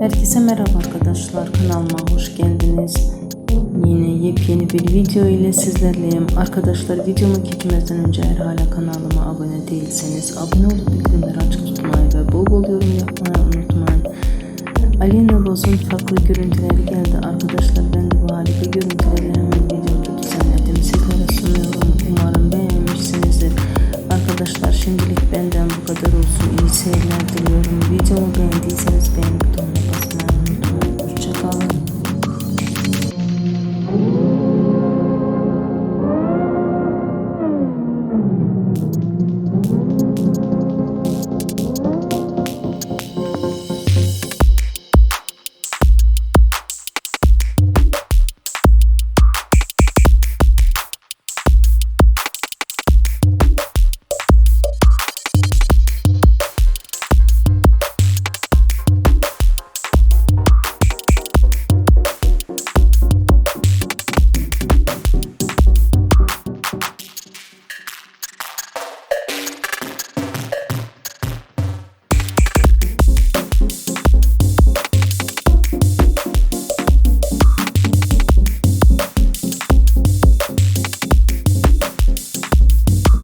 Herkese merhaba arkadaşlar kanalıma hoş geldiniz. Yine yepyeni bir video ile sizlerleyim. Arkadaşlar videomu geçmeden önce eğer hala kanalıma abone değilseniz abone olup bildirimleri açık tutmayı ve bol bol yorum yapmayı unutmayın. Alina Boz'un farklı görüntüleri geldi arkadaşlar. Ben de bu harika görüntüleri hemen videoda düzenledim. Sizlere sunuyorum. Umarım beğenmişsinizdir. Arkadaşlar şimdilik benden bu kadar olsun. İyi seyirler diliyorum. Videomu beğendiyseniz